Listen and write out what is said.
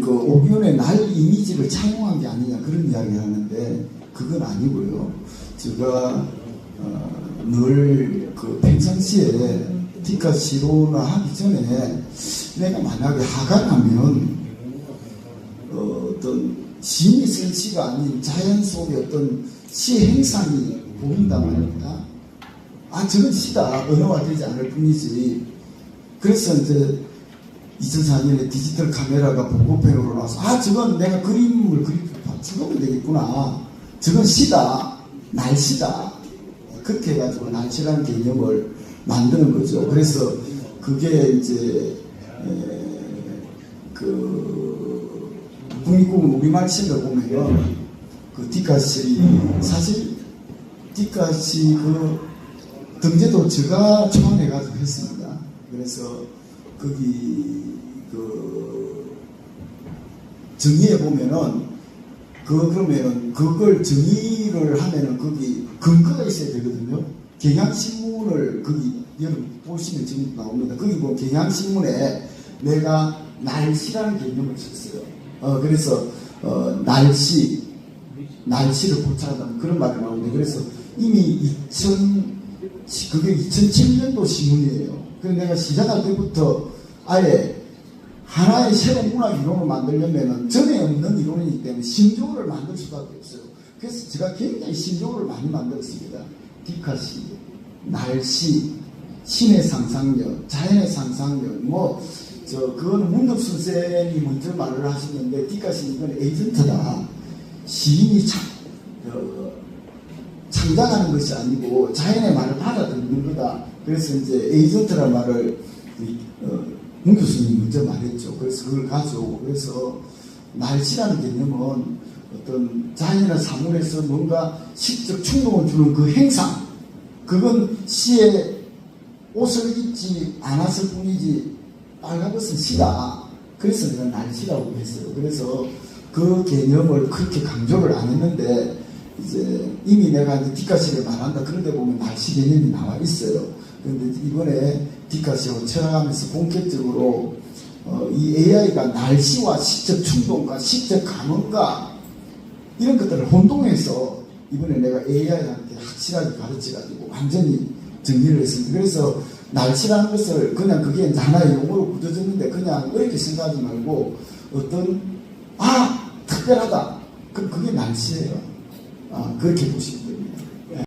그 옥윤의 날 이미지를 차용한 게 아니냐 그런 이야기 하는데 그건 아니고요. 제가 어, 늘그 평상시에 뒷가시로나 하기 전에 내가 만약에 화가 나면 어, 어떤 쓴 시가 아닌 자연 속의 어떤 시 행상이 보인단 말입니다. 아, 저건 시다. 언어화 되지 않을 뿐이지. 그래서 이제 2004년에 디지털 카메라가 복고편으로 나와서 아, 저건 내가 그림을 그리 찍으면 되겠구나. 저건 시다. 날씨다. 그렇게 해가지고 날씨라는 개념을 만드는 거죠. 그래서 그게 이제 에, 그 국립국은 우리말 책을 보면은 그 뒷가시 사실 뒷가시 그 등재도 제가 초안해가지고 했습니다. 그래서 거기 그 정의해 보면은 그 그러면은 그걸 정의를 하면은 거기 근거가 있어야 되거든요. 경향신문을 거기 여러분 보시면 지금 나옵니다. 거기 보면 경향신문에 내가 날씨라는 개념을 썼어요. 어 그래서 어 날씨 날씨를 포착하다 그런 말이 나오는데 그래서 이미 2000 그게 2007년도 신문이에요. 그래서 내가 시작할 때부터 아예 하나의 새로운 문학 이론을 만들려면은 전에 없는 이론이기 때문에 신조어를 만들 수밖에 없어요. 그래서 제가 굉장히 신조어를 많이 만들었습니다. 디카시, 날씨, 신의 상상력, 자연의 상상력, 뭐, 저, 그거는 문덕순 쌤이 먼저 말을 하시는데, 디카시 이건 에이전트다. 시인이 참, 어, 창작하는 것이 아니고 자연의 말을 받아들이는 거다. 그래서 이제 에이전트란 말을 이, 어, 문 교수님이 먼저 말했죠. 그래서 그걸 가져오고 그래서 날씨라는 개념은 어떤 자연이나 사물에서 뭔가 시적 충동을 주는 그 행상 그건 시에 옷을 입지 않았을 뿐이지 빨간 것은 시다. 그래서 내가 날씨라고 했어요. 그래서 그 개념을 그렇게 강조를 안 했는데 이제 이미 내가 뒷가시를 말한다 그런데 보면 날씨 개념이 나와 있어요. 그런데 이번에 뒷가시하고 철학하면서 본격적으로 어, 이 AI가 날씨와 시적 충동과 시적 감흥과 이런 것들을 혼동해서 이번에 내가 AI한테 확실하게 가르쳐가지고 완전히 정리를 했습니다. 그래서 날씨라는 것을 그냥 그게 하나의 용어로 굳어졌는데 그냥 어렵게 생각하지 말고 어떤 아 특별하다 그럼 그게 날씨예요. 아, 그렇게 보시면 됩니다. 예.